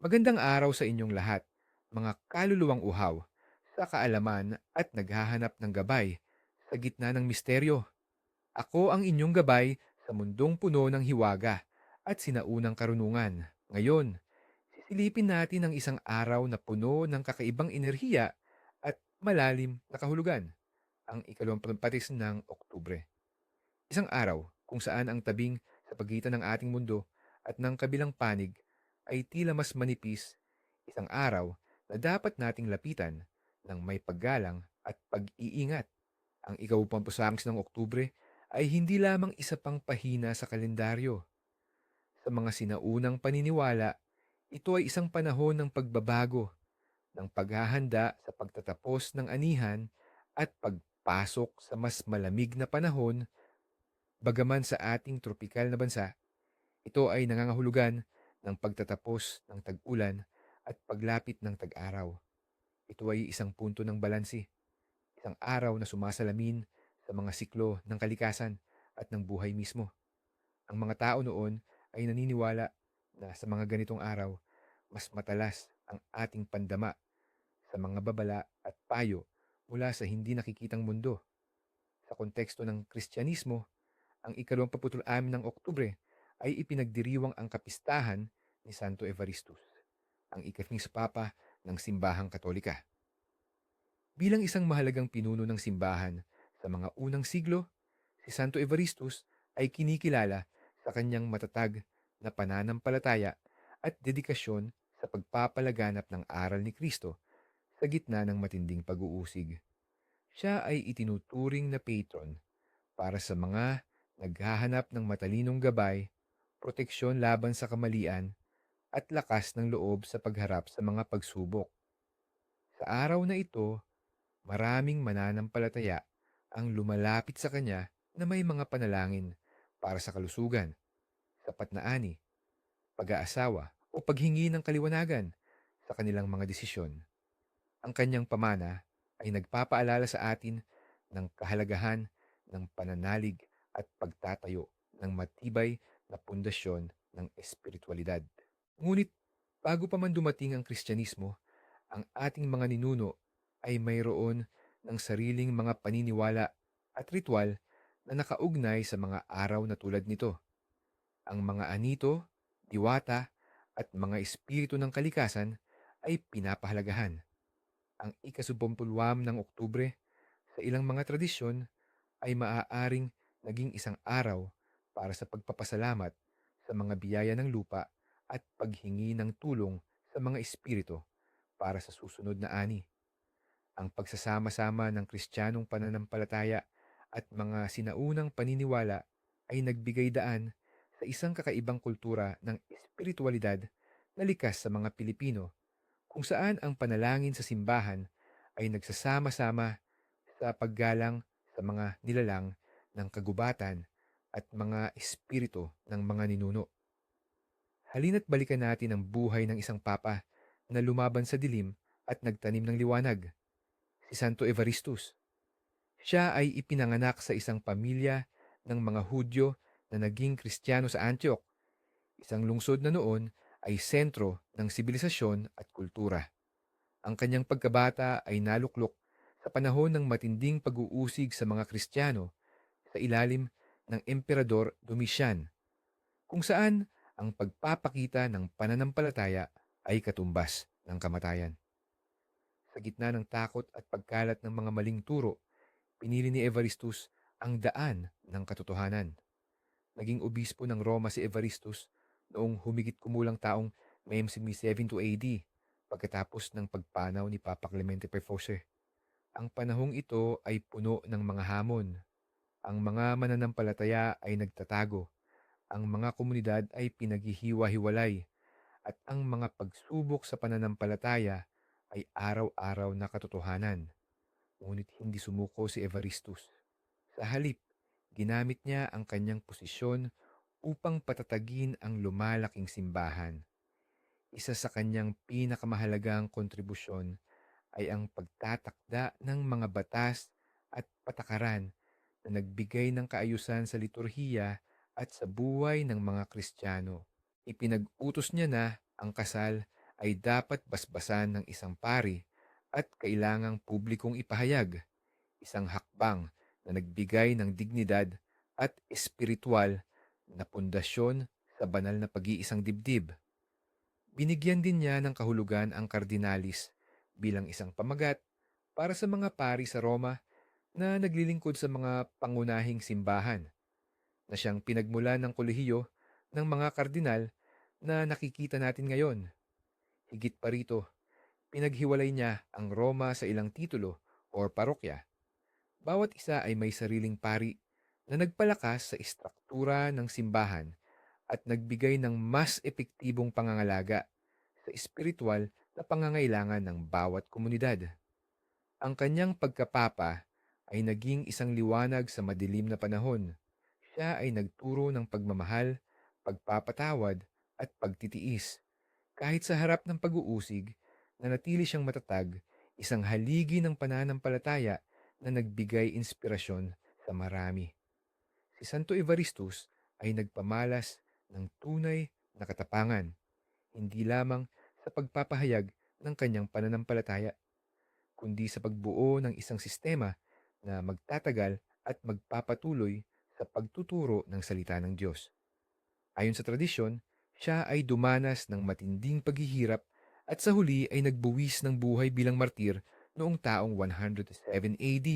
Magandang araw sa inyong lahat, mga kaluluwang uhaw, sa kaalaman at naghahanap ng gabay sa gitna ng misteryo. Ako ang inyong gabay sa mundong puno ng hiwaga at sinaunang karunungan. Ngayon, sisilipin natin ang isang araw na puno ng kakaibang enerhiya at malalim na kahulugan, ang ikalawang patis ng Oktubre. Isang araw kung saan ang tabing sa pagitan ng ating mundo at ng kabilang panig ay tila mas manipis, isang araw na dapat nating lapitan ng may paggalang at pag-iingat. Ang ikawampusangis ng Oktubre ay hindi lamang isa pang pahina sa kalendaryo. Sa mga sinaunang paniniwala, ito ay isang panahon ng pagbabago, ng paghahanda sa pagtatapos ng anihan at pagpasok sa mas malamig na panahon Bagaman sa ating tropikal na bansa, ito ay nangangahulugan ng pagtatapos ng tag-ulan at paglapit ng tag-araw. Ito ay isang punto ng balansi, isang araw na sumasalamin sa mga siklo ng kalikasan at ng buhay mismo. Ang mga tao noon ay naniniwala na sa mga ganitong araw, mas matalas ang ating pandama sa mga babala at payo mula sa hindi nakikitang mundo. Sa konteksto ng Kristyanismo, ang ikalawang amin ng Oktubre ay ipinagdiriwang ang kapistahan ni Santo Evaristus, ang ikatling papa ng simbahang katolika. Bilang isang mahalagang pinuno ng simbahan sa mga unang siglo, si Santo Evaristus ay kinikilala sa kanyang matatag na pananampalataya at dedikasyon sa pagpapalaganap ng aral ni Kristo sa gitna ng matinding pag-uusig. Siya ay itinuturing na patron para sa mga naghahanap ng matalinong gabay, proteksyon laban sa kamalian, at lakas ng loob sa pagharap sa mga pagsubok. Sa araw na ito, maraming mananampalataya ang lumalapit sa kanya na may mga panalangin para sa kalusugan, sapat na ani, pag-aasawa o paghingi ng kaliwanagan sa kanilang mga desisyon. Ang kanyang pamana ay nagpapaalala sa atin ng kahalagahan ng pananalig at pagtatayo ng matibay na pundasyon ng espiritualidad. Ngunit bago pa man dumating ang Kristyanismo, ang ating mga ninuno ay mayroon ng sariling mga paniniwala at ritual na nakaugnay sa mga araw na tulad nito. Ang mga anito, diwata, at mga espiritu ng kalikasan ay pinapahalagahan. Ang ikasumpulwam ng Oktubre sa ilang mga tradisyon ay maaaring naging isang araw para sa pagpapasalamat sa mga biyaya ng lupa at paghingi ng tulong sa mga espiritu para sa susunod na ani. Ang pagsasama-sama ng kristyanong pananampalataya at mga sinaunang paniniwala ay nagbigay daan sa isang kakaibang kultura ng espiritualidad na likas sa mga Pilipino kung saan ang panalangin sa simbahan ay nagsasama-sama sa paggalang sa mga nilalang ng kagubatan at mga espiritu ng mga ninuno. Halina't balikan natin ang buhay ng isang papa na lumaban sa dilim at nagtanim ng liwanag, si Santo Evaristus. Siya ay ipinanganak sa isang pamilya ng mga Hudyo na naging Kristiyano sa Antioch, isang lungsod na noon ay sentro ng sibilisasyon at kultura. Ang kanyang pagkabata ay naluklok sa panahon ng matinding pag-uusig sa mga Kristiyano sa ilalim ng Emperador Domitian, kung saan ang pagpapakita ng pananampalataya ay katumbas ng kamatayan. Sa gitna ng takot at pagkalat ng mga maling turo, pinili ni Evaristus ang daan ng katotohanan. Naging obispo ng Roma si Evaristus noong humigit kumulang taong may 72 AD pagkatapos ng pagpanaw ni Papa Clemente Perfose. Ang panahong ito ay puno ng mga hamon, ang mga mananampalataya ay nagtatago, ang mga komunidad ay pinaghihiwa-hiwalay, at ang mga pagsubok sa pananampalataya ay araw-araw na katotohanan. Ngunit hindi sumuko si Evaristus. Sa halip, ginamit niya ang kanyang posisyon upang patatagin ang lumalaking simbahan. Isa sa kanyang pinakamahalagang kontribusyon ay ang pagtatakda ng mga batas at patakaran na nagbigay ng kaayusan sa liturhiya at sa buhay ng mga Kristiyano. Ipinag-utos niya na ang kasal ay dapat basbasan ng isang pari at kailangang publikong ipahayag, isang hakbang na nagbigay ng dignidad at espiritual na pundasyon sa banal na pag-iisang dibdib. Binigyan din niya ng kahulugan ang kardinalis bilang isang pamagat para sa mga pari sa Roma na naglilingkod sa mga pangunahing simbahan na siyang pinagmula ng kolehiyo ng mga kardinal na nakikita natin ngayon. Higit pa rito, pinaghiwalay niya ang Roma sa ilang titulo o parokya. Bawat isa ay may sariling pari na nagpalakas sa istruktura ng simbahan at nagbigay ng mas epektibong pangangalaga sa espiritual na pangangailangan ng bawat komunidad. Ang kanyang pagkapapa ay naging isang liwanag sa madilim na panahon. Siya ay nagturo ng pagmamahal, pagpapatawad at pagtitiis. Kahit sa harap ng pag-uusig, nanatili siyang matatag, isang haligi ng pananampalataya na nagbigay inspirasyon sa marami. Si Santo Evaristus ay nagpamalas ng tunay na katapangan, hindi lamang sa pagpapahayag ng kanyang pananampalataya, kundi sa pagbuo ng isang sistema na magtatagal at magpapatuloy sa pagtuturo ng salita ng Diyos. Ayon sa tradisyon, siya ay dumanas ng matinding paghihirap at sa huli ay nagbuwis ng buhay bilang martir noong taong 107 AD.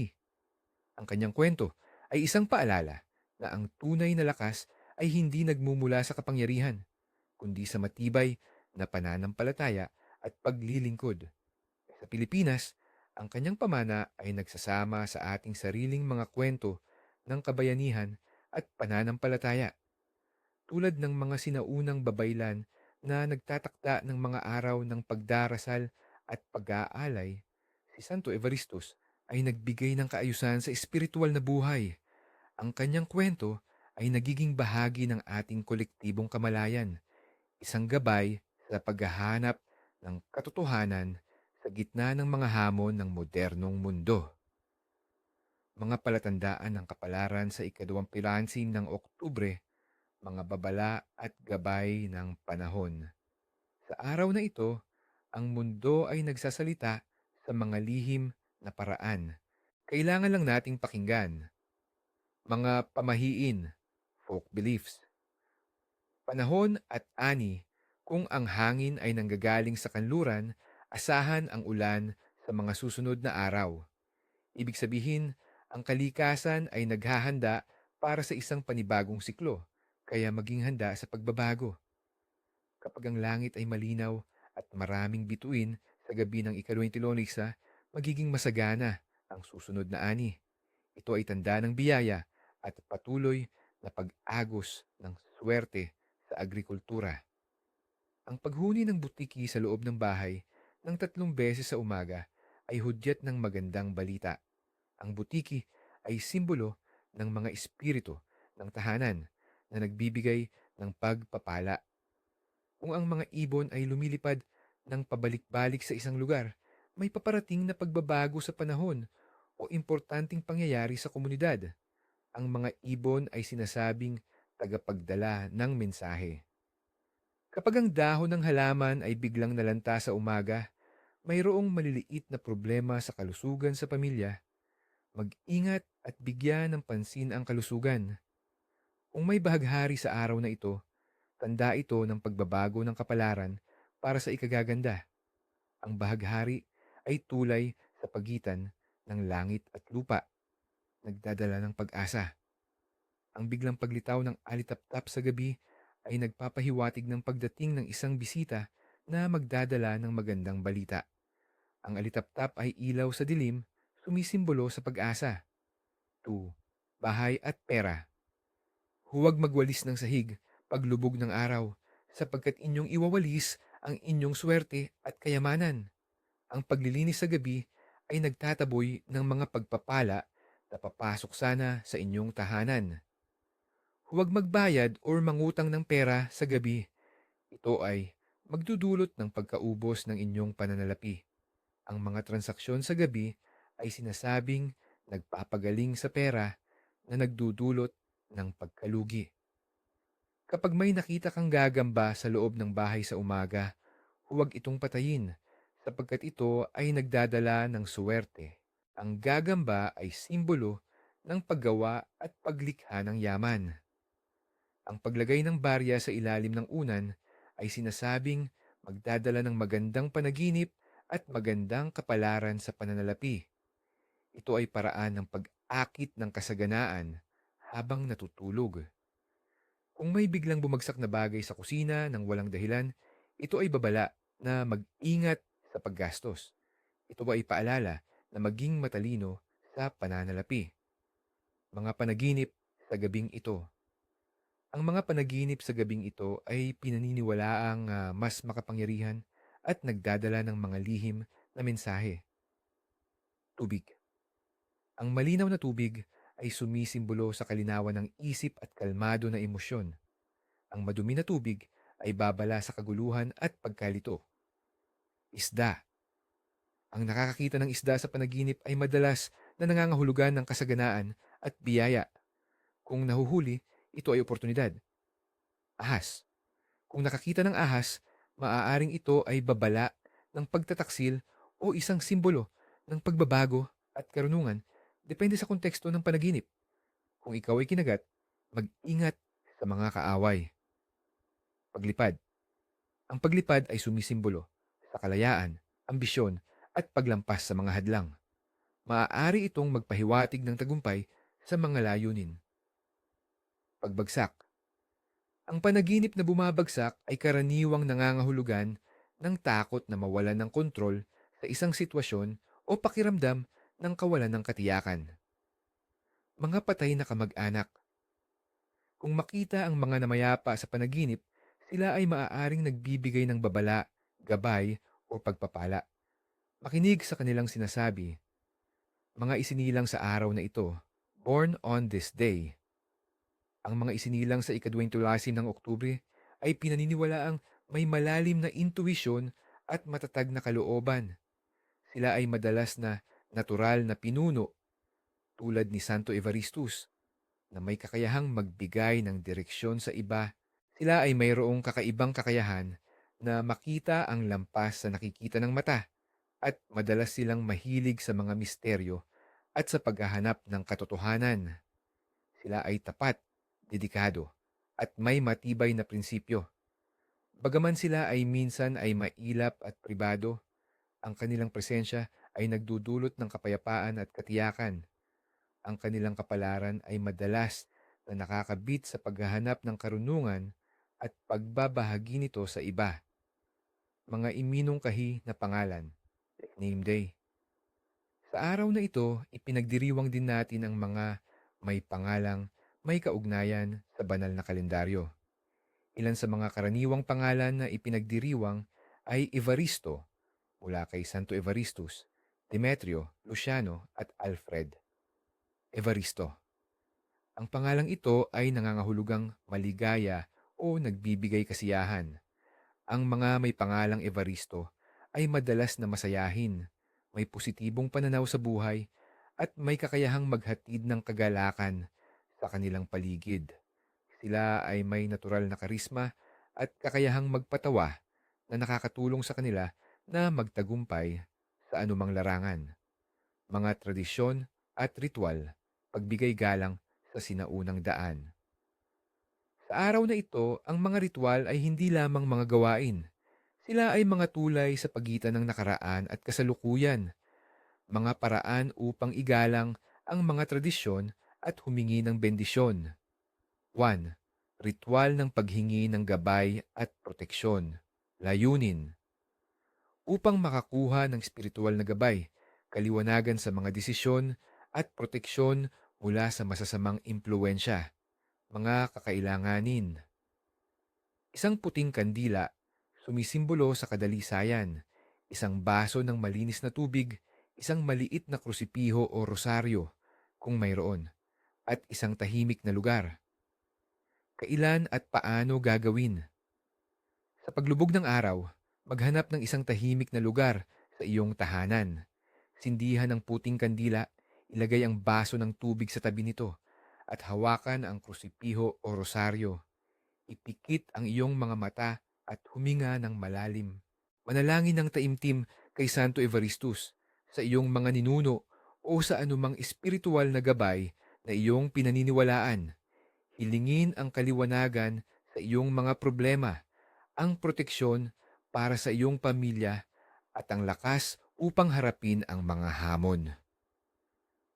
Ang kanyang kwento ay isang paalala na ang tunay na lakas ay hindi nagmumula sa kapangyarihan, kundi sa matibay na pananampalataya at paglilingkod. Sa Pilipinas, ang kanyang pamana ay nagsasama sa ating sariling mga kwento ng kabayanihan at pananampalataya tulad ng mga sinaunang babaylan na nagtatakda ng mga araw ng pagdarasal at pag-aalay, si Santo Evaristus ay nagbigay ng kaayusan sa espiritual na buhay. Ang kanyang kwento ay nagiging bahagi ng ating kolektibong kamalayan, isang gabay sa paghahanap ng katotohanan sa gitna ng mga hamon ng modernong mundo. Mga palatandaan ng kapalaran sa ikadawang pilansin ng Oktubre mga babala at gabay ng panahon. Sa araw na ito, ang mundo ay nagsasalita sa mga lihim na paraan. Kailangan lang nating pakinggan. Mga pamahiin, folk beliefs. Panahon at ani, kung ang hangin ay nanggagaling sa kanluran, asahan ang ulan sa mga susunod na araw. Ibig sabihin, ang kalikasan ay naghahanda para sa isang panibagong siklo kaya maging handa sa pagbabago. Kapag ang langit ay malinaw at maraming bituin sa gabi ng ikalawintilonisa, magiging masagana ang susunod na ani. Ito ay tanda ng biyaya at patuloy na pag-agos ng swerte sa agrikultura. Ang paghuni ng butiki sa loob ng bahay ng tatlong beses sa umaga ay hudyat ng magandang balita. Ang butiki ay simbolo ng mga espiritu ng tahanan na nagbibigay ng pagpapala. Kung ang mga ibon ay lumilipad ng pabalik-balik sa isang lugar, may paparating na pagbabago sa panahon o importanteng pangyayari sa komunidad. Ang mga ibon ay sinasabing tagapagdala ng mensahe. Kapag ang dahon ng halaman ay biglang nalanta sa umaga, mayroong maliliit na problema sa kalusugan sa pamilya. Mag-ingat at bigyan ng pansin ang kalusugan. Kung may bahaghari sa araw na ito, tanda ito ng pagbabago ng kapalaran para sa ikagaganda. Ang bahaghari ay tulay sa pagitan ng langit at lupa, nagdadala ng pag-asa. Ang biglang paglitaw ng alitaptap sa gabi ay nagpapahiwatig ng pagdating ng isang bisita na magdadala ng magandang balita. Ang alitaptap ay ilaw sa dilim, sumisimbolo sa pag-asa. 2. Bahay at pera. Huwag magwalis ng sahig paglubog ng araw, sapagkat inyong iwawalis ang inyong swerte at kayamanan. Ang paglilinis sa gabi ay nagtataboy ng mga pagpapala na papasok sana sa inyong tahanan. Huwag magbayad o mangutang ng pera sa gabi. Ito ay magdudulot ng pagkaubos ng inyong pananalapi. Ang mga transaksyon sa gabi ay sinasabing nagpapagaling sa pera na nagdudulot ng pagkalugi. Kapag may nakita kang gagamba sa loob ng bahay sa umaga, huwag itong patayin sapagkat ito ay nagdadala ng suwerte. Ang gagamba ay simbolo ng paggawa at paglikha ng yaman. Ang paglagay ng barya sa ilalim ng unan ay sinasabing magdadala ng magandang panaginip at magandang kapalaran sa pananalapi. Ito ay paraan ng pag-akit ng kasaganaan habang natutulog. Kung may biglang bumagsak na bagay sa kusina ng walang dahilan, ito ay babala na mag-ingat sa paggastos. Ito ay paalala na maging matalino sa pananalapi. Mga panaginip sa gabing ito. Ang mga panaginip sa gabing ito ay pinaniniwalaang ah, mas makapangyarihan at nagdadala ng mga lihim na mensahe. Tubig. Ang malinaw na tubig ay sumisimbolo sa kalinawan ng isip at kalmado na emosyon. Ang madumi na tubig ay babala sa kaguluhan at pagkalito. Isda. Ang nakakakita ng isda sa panaginip ay madalas na nangangahulugan ng kasaganaan at biyaya. Kung nahuhuli, ito ay oportunidad. Ahas. Kung nakakita ng ahas, maaaring ito ay babala ng pagtataksil o isang simbolo ng pagbabago at karunungan depende sa konteksto ng panaginip. Kung ikaw ay kinagat, mag-ingat sa mga kaaway. Paglipad. Ang paglipad ay sumisimbolo sa kalayaan, ambisyon at paglampas sa mga hadlang. Maaari itong magpahiwatig ng tagumpay sa mga layunin. Pagbagsak. Ang panaginip na bumabagsak ay karaniwang nangangahulugan ng takot na mawalan ng kontrol sa isang sitwasyon o pakiramdam ng kawalan ng katiyakan. Mga patay na kamag-anak. Kung makita ang mga namayapa sa panaginip, sila ay maaaring nagbibigay ng babala, gabay o pagpapala. Makinig sa kanilang sinasabi. Mga isinilang sa araw na ito, born on this day. Ang mga isinilang sa ikadwing tulasin ng Oktubre ay pinaniniwalaang may malalim na intuisyon at matatag na kalooban. Sila ay madalas na natural na pinuno tulad ni Santo Evaristus na may kakayahang magbigay ng direksyon sa iba. Sila ay mayroong kakaibang kakayahan na makita ang lampas sa nakikita ng mata at madalas silang mahilig sa mga misteryo at sa paghahanap ng katotohanan. Sila ay tapat, dedikado, at may matibay na prinsipyo. Bagaman sila ay minsan ay mailap at pribado, ang kanilang presensya ay nagdudulot ng kapayapaan at katiyakan. Ang kanilang kapalaran ay madalas na nakakabit sa paghahanap ng karunungan at pagbabahagi nito sa iba. Mga iminong kahi na pangalan, name day. Sa araw na ito, ipinagdiriwang din natin ang mga may pangalang may kaugnayan sa banal na kalendaryo. Ilan sa mga karaniwang pangalan na ipinagdiriwang ay Evaristo, mula kay Santo Evaristus, Demetrio, Luciano at Alfred. Evaristo. Ang pangalang ito ay nangangahulugang maligaya o nagbibigay kasiyahan. Ang mga may pangalang Evaristo ay madalas na masayahin, may positibong pananaw sa buhay at may kakayahang maghatid ng kagalakan sa kanilang paligid. Sila ay may natural na karisma at kakayahang magpatawa na nakakatulong sa kanila na magtagumpay sa anumang larangan. Mga tradisyon at ritual, pagbigay galang sa sinaunang daan. Sa araw na ito, ang mga ritual ay hindi lamang mga gawain. Sila ay mga tulay sa pagitan ng nakaraan at kasalukuyan. Mga paraan upang igalang ang mga tradisyon at humingi ng bendisyon. 1. Ritual ng paghingi ng gabay at proteksyon. Layunin. Upang makakuha ng spiritual na gabay, kaliwanagan sa mga desisyon at proteksyon mula sa masasamang impluensya. Mga kakailanganin. Isang puting kandila, sumisimbolo sa kadalisayan, isang baso ng malinis na tubig, isang maliit na krusipiho o rosaryo, kung mayroon, at isang tahimik na lugar. Kailan at paano gagawin? Sa paglubog ng araw, maghanap ng isang tahimik na lugar sa iyong tahanan. Sindihan ng puting kandila, ilagay ang baso ng tubig sa tabi nito at hawakan ang krusipiho o rosaryo. Ipikit ang iyong mga mata at huminga ng malalim. Manalangin ng taimtim kay Santo Evaristus sa iyong mga ninuno o sa anumang espiritual na gabay na iyong pinaniniwalaan. Hilingin ang kaliwanagan sa iyong mga problema, ang proteksyon para sa iyong pamilya at ang lakas upang harapin ang mga hamon.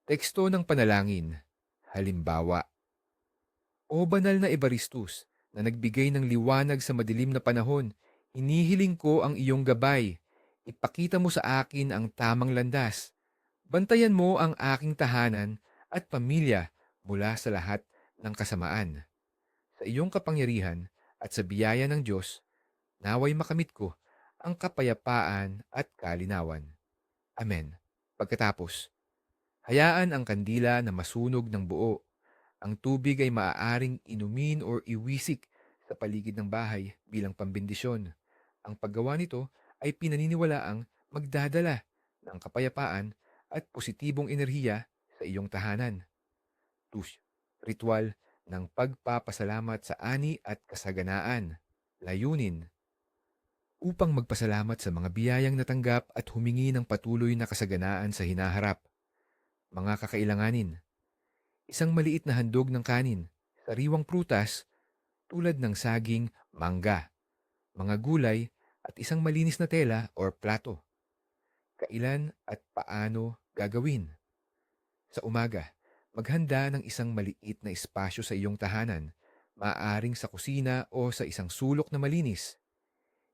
Teksto ng panalangin. Halimbawa, O banal na Evaristus, na nagbigay ng liwanag sa madilim na panahon, hinihiling ko ang iyong gabay. Ipakita mo sa akin ang tamang landas. Bantayan mo ang aking tahanan at pamilya mula sa lahat ng kasamaan. Sa iyong kapangyarihan at sa biyaya ng Diyos, naway makamit ko ang kapayapaan at kalinawan. Amen. Pagkatapos, hayaan ang kandila na masunog ng buo. Ang tubig ay maaaring inumin o iwisik sa paligid ng bahay bilang pambindisyon. Ang paggawa nito ay pinaniniwalaang magdadala ng kapayapaan at positibong enerhiya sa iyong tahanan. Tush, ritual ng pagpapasalamat sa ani at kasaganaan. Layunin, upang magpasalamat sa mga biyayang natanggap at humingi ng patuloy na kasaganaan sa hinaharap. Mga kakailanganin, isang maliit na handog ng kanin, sariwang prutas tulad ng saging, mangga, mga gulay at isang malinis na tela or plato. Kailan at paano gagawin? Sa umaga, maghanda ng isang maliit na espasyo sa iyong tahanan, maaaring sa kusina o sa isang sulok na malinis.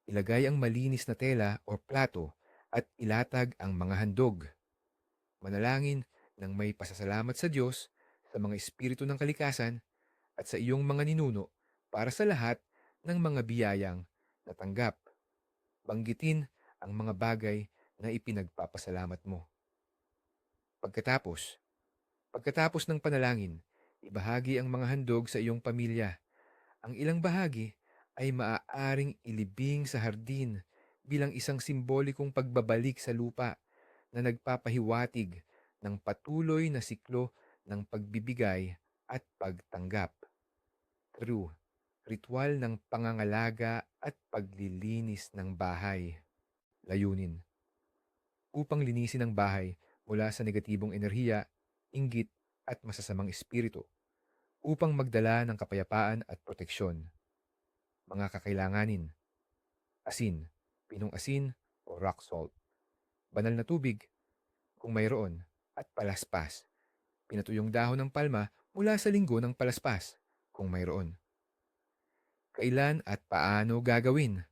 Ilagay ang malinis na tela o plato at ilatag ang mga handog. Manalangin ng may pasasalamat sa Diyos, sa mga espiritu ng kalikasan, at sa iyong mga ninuno para sa lahat ng mga biyayang natanggap. Banggitin ang mga bagay na ipinagpapasalamat mo. Pagkatapos, pagkatapos ng panalangin, ibahagi ang mga handog sa iyong pamilya. Ang ilang bahagi ay maaaring ilibing sa hardin bilang isang simbolikong pagbabalik sa lupa na nagpapahiwatig ng patuloy na siklo ng pagbibigay at pagtanggap. True, ritual ng pangangalaga at paglilinis ng bahay. Layunin. Upang linisin ang bahay mula sa negatibong enerhiya, inggit at masasamang espiritu. Upang magdala ng kapayapaan at proteksyon. Mga kakailanganin. Asin, pinong asin o rock salt. Banal na tubig, kung mayroon, at palaspas. Pinatuyong dahon ng palma mula sa linggo ng palaspas, kung mayroon kailan at paano gagawin.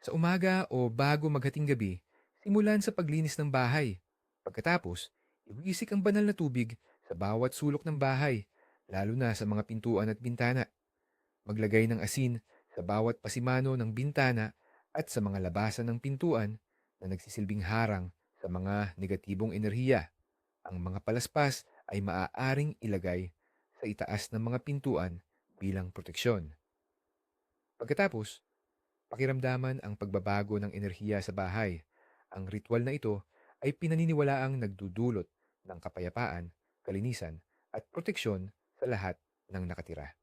Sa umaga o bago maghating gabi, simulan sa paglinis ng bahay. Pagkatapos, iwisik ang banal na tubig sa bawat sulok ng bahay, lalo na sa mga pintuan at bintana. Maglagay ng asin sa bawat pasimano ng bintana at sa mga labasan ng pintuan na nagsisilbing harang sa mga negatibong enerhiya. Ang mga palaspas ay maaaring ilagay sa itaas ng mga pintuan bilang proteksyon. Pagkatapos, pakiramdaman ang pagbabago ng enerhiya sa bahay. Ang ritual na ito ay pinaniniwalaang nagdudulot ng kapayapaan, kalinisan at proteksyon sa lahat ng nakatira.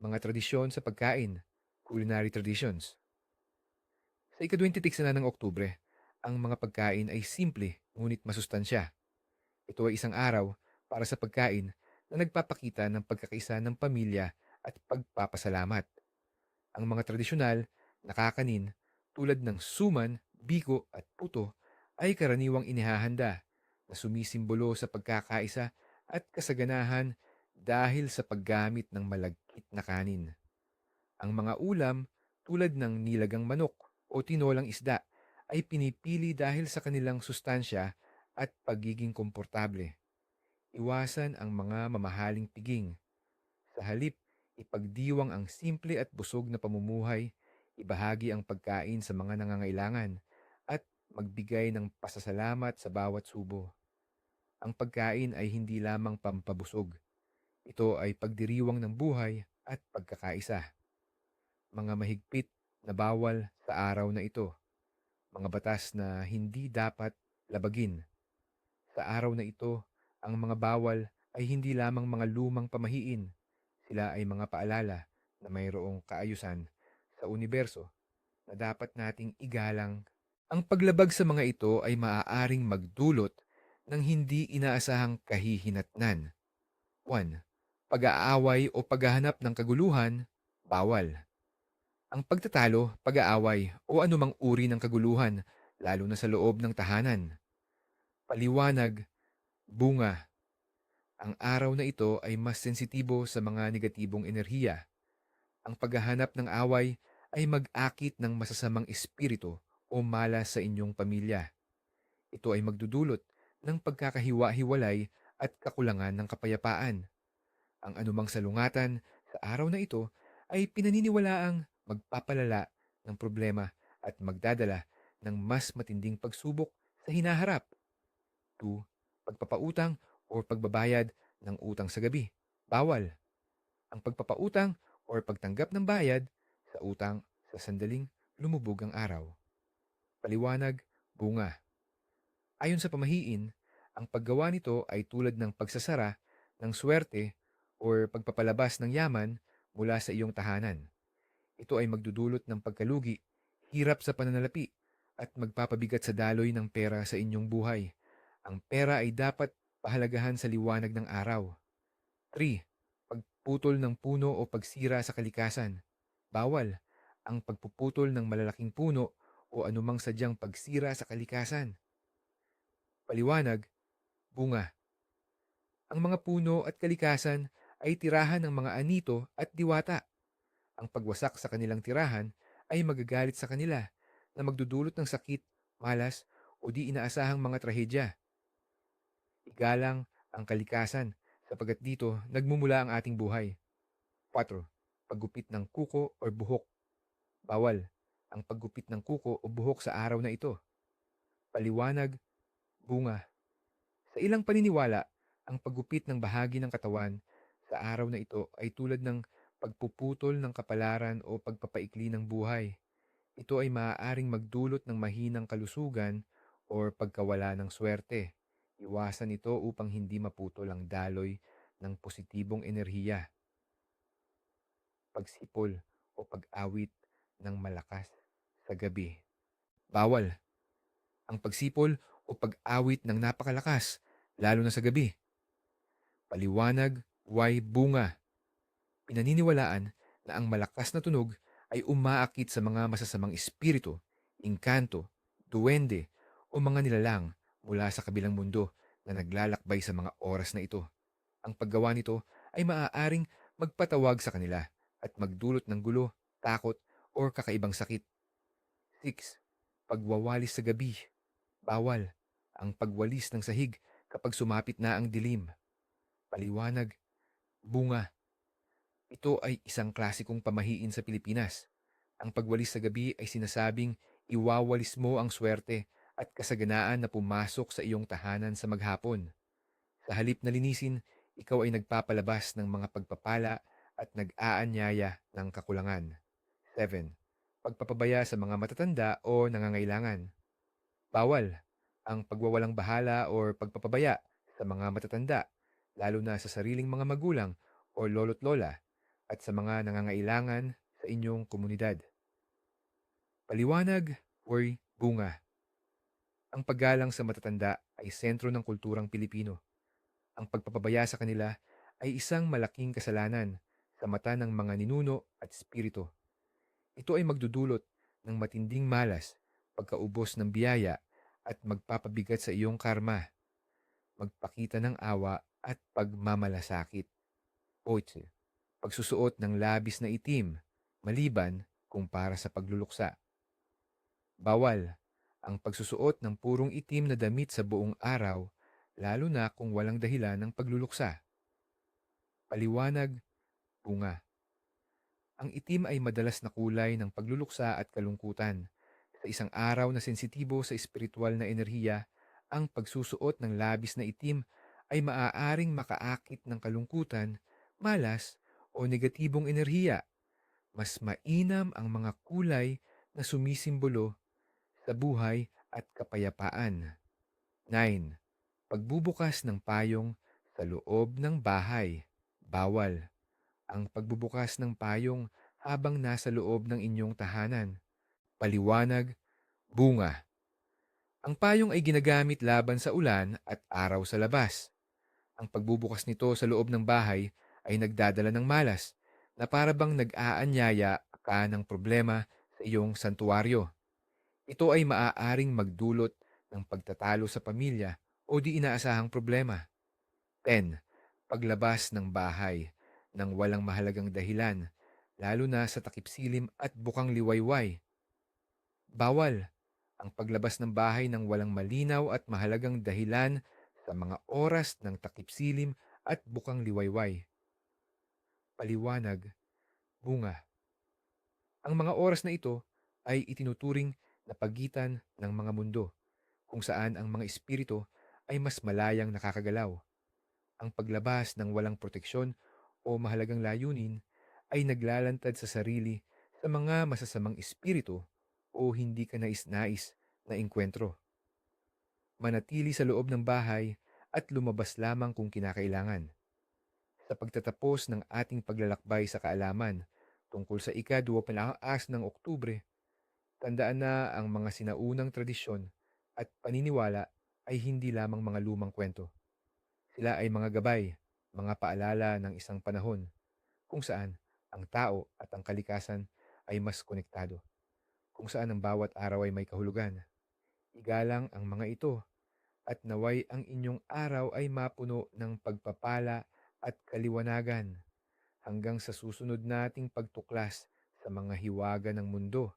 Mga tradisyon sa pagkain, culinary traditions. Sa ika-26 na ng Oktubre, ang mga pagkain ay simple ngunit masustansya. Ito ay isang araw para sa pagkain na nagpapakita ng pagkakaisa ng pamilya at pagpapasalamat. Ang mga tradisyonal na kakanin tulad ng suman, biko at puto ay karaniwang inihahanda na sumisimbolo sa pagkakaisa at kasaganahan dahil sa paggamit ng malagkit na kanin. Ang mga ulam tulad ng nilagang manok o tinolang isda ay pinipili dahil sa kanilang sustansya at pagiging komportable. Iwasan ang mga mamahaling piging. Sa halip, ipagdiwang ang simple at busog na pamumuhay, ibahagi ang pagkain sa mga nangangailangan, magbigay ng pasasalamat sa bawat subo. Ang pagkain ay hindi lamang pampabusog. Ito ay pagdiriwang ng buhay at pagkakaisa. Mga mahigpit na bawal sa araw na ito. Mga batas na hindi dapat labagin. Sa araw na ito, ang mga bawal ay hindi lamang mga lumang pamahiin, sila ay mga paalala na mayroong kaayusan sa universo na dapat nating igalang. Ang paglabag sa mga ito ay maaaring magdulot ng hindi inaasahang kahihinatnan. 1. Pag-aaway o paghahanap ng kaguluhan, bawal. Ang pagtatalo, pag-aaway o anumang uri ng kaguluhan, lalo na sa loob ng tahanan. Paliwanag, bunga. Ang araw na ito ay mas sensitibo sa mga negatibong enerhiya. Ang paghahanap ng away ay mag-akit ng masasamang espiritu o malas sa inyong pamilya. Ito ay magdudulot ng pagkakahiwa-hiwalay at kakulangan ng kapayapaan. Ang anumang salungatan sa araw na ito ay pinaniniwalaang magpapalala ng problema at magdadala ng mas matinding pagsubok sa hinaharap. 2. Pagpapautang o pagbabayad ng utang sa gabi. Bawal. Ang pagpapautang o pagtanggap ng bayad sa utang sa sandaling lumubog ang araw. Paliwanag, bunga. Ayon sa pamahiin, ang paggawa nito ay tulad ng pagsasara ng swerte o pagpapalabas ng yaman mula sa iyong tahanan. Ito ay magdudulot ng pagkalugi, hirap sa pananalapi, at magpapabigat sa daloy ng pera sa inyong buhay. Ang pera ay dapat pahalagahan sa liwanag ng araw. 3. Pagputol ng puno o pagsira sa kalikasan. Bawal ang pagpuputol ng malalaking puno o anumang sadyang pagsira sa kalikasan. Paliwanag, bunga. Ang mga puno at kalikasan ay tirahan ng mga anito at diwata. Ang pagwasak sa kanilang tirahan ay magagalit sa kanila na magdudulot ng sakit, malas o di inaasahang mga trahedya. Igalang ang kalikasan sapagkat dito nagmumula ang ating buhay. 4. Paggupit ng kuko o buhok. Bawal ang paggupit ng kuko o buhok sa araw na ito. Paliwanag, bunga. Sa ilang paniniwala, ang paggupit ng bahagi ng katawan sa araw na ito ay tulad ng pagpuputol ng kapalaran o pagpapaikli ng buhay. Ito ay maaaring magdulot ng mahinang kalusugan o pagkawala ng swerte. Iwasan ito upang hindi maputol ang daloy ng positibong enerhiya. Pagsipol o pag-awit ng malakas sa gabi. Bawal ang pagsipol o pag-awit ng napakalakas, lalo na sa gabi. Paliwanag, way bunga. Pinaniniwalaan na ang malakas na tunog ay umaakit sa mga masasamang espiritu, inkanto, duwende o mga nilalang mula sa kabilang mundo na naglalakbay sa mga oras na ito. Ang paggawa nito ay maaaring magpatawag sa kanila at magdulot ng gulo, takot, o kakaibang sakit. 6. Pagwawalis sa gabi. Bawal ang pagwalis ng sahig kapag sumapit na ang dilim. Paliwanag, bunga. Ito ay isang klasikong pamahiin sa Pilipinas. Ang pagwalis sa gabi ay sinasabing iwawalis mo ang swerte at kasaganaan na pumasok sa iyong tahanan sa maghapon. Sa halip na linisin, ikaw ay nagpapalabas ng mga pagpapala at nag-aanyaya ng kakulangan. 7. Pagpapabaya sa mga matatanda o nangangailangan. Bawal ang pagwawalang bahala o pagpapabaya sa mga matatanda, lalo na sa sariling mga magulang o lolo't lola at sa mga nangangailangan sa inyong komunidad. Paliwanag or bunga. Ang paggalang sa matatanda ay sentro ng kulturang Pilipino. Ang pagpapabaya sa kanila ay isang malaking kasalanan sa mata ng mga ninuno at espiritu. Ito ay magdudulot ng matinding malas, pagkaubos ng biyaya at magpapabigat sa iyong karma, magpakita ng awa at pagmamalasakit. 8. Pagsusuot ng labis na itim, maliban kung para sa pagluluksa. Bawal ang pagsusuot ng purong itim na damit sa buong araw, lalo na kung walang dahilan ng pagluluksa. Paliwanag, bunga. Ang itim ay madalas na kulay ng pagluluksa at kalungkutan. Sa isang araw na sensitibo sa espiritual na enerhiya, ang pagsusuot ng labis na itim ay maaaring makaakit ng kalungkutan, malas o negatibong enerhiya. Mas mainam ang mga kulay na sumisimbolo sa buhay at kapayapaan. 9. Pagbubukas ng payong sa loob ng bahay. Bawal. Ang pagbubukas ng payong habang nasa loob ng inyong tahanan. paliwanag, bunga. Ang payong ay ginagamit laban sa ulan at araw sa labas. Ang pagbubukas nito sa loob ng bahay ay nagdadala ng malas na para bang nag-aanyaya ka ng problema sa iyong santuaryo. Ito ay maaaring magdulot ng pagtatalo sa pamilya o di inaasahang problema. 10. Paglabas ng bahay ng walang mahalagang dahilan, lalo na sa takipsilim at bukang liwayway. Bawal ang paglabas ng bahay ng walang malinaw at mahalagang dahilan sa mga oras ng takipsilim at bukang liwayway. Paliwanag, bunga. Ang mga oras na ito ay itinuturing na pagitan ng mga mundo, kung saan ang mga espiritu ay mas malayang nakakagalaw. Ang paglabas ng walang proteksyon o mahalagang layunin ay naglalantad sa sarili sa mga masasamang espiritu o hindi ka nais-nais na engkwentro. Manatili sa loob ng bahay at lumabas lamang kung kinakailangan. Sa pagtatapos ng ating paglalakbay sa kaalaman tungkol sa ika-2 ng Oktubre, tandaan na ang mga sinaunang tradisyon at paniniwala ay hindi lamang mga lumang kwento. Sila ay mga gabay, mga paalala ng isang panahon kung saan ang tao at ang kalikasan ay mas konektado, kung saan ang bawat araw ay may kahulugan. Igalang ang mga ito at naway ang inyong araw ay mapuno ng pagpapala at kaliwanagan hanggang sa susunod nating pagtuklas sa mga hiwaga ng mundo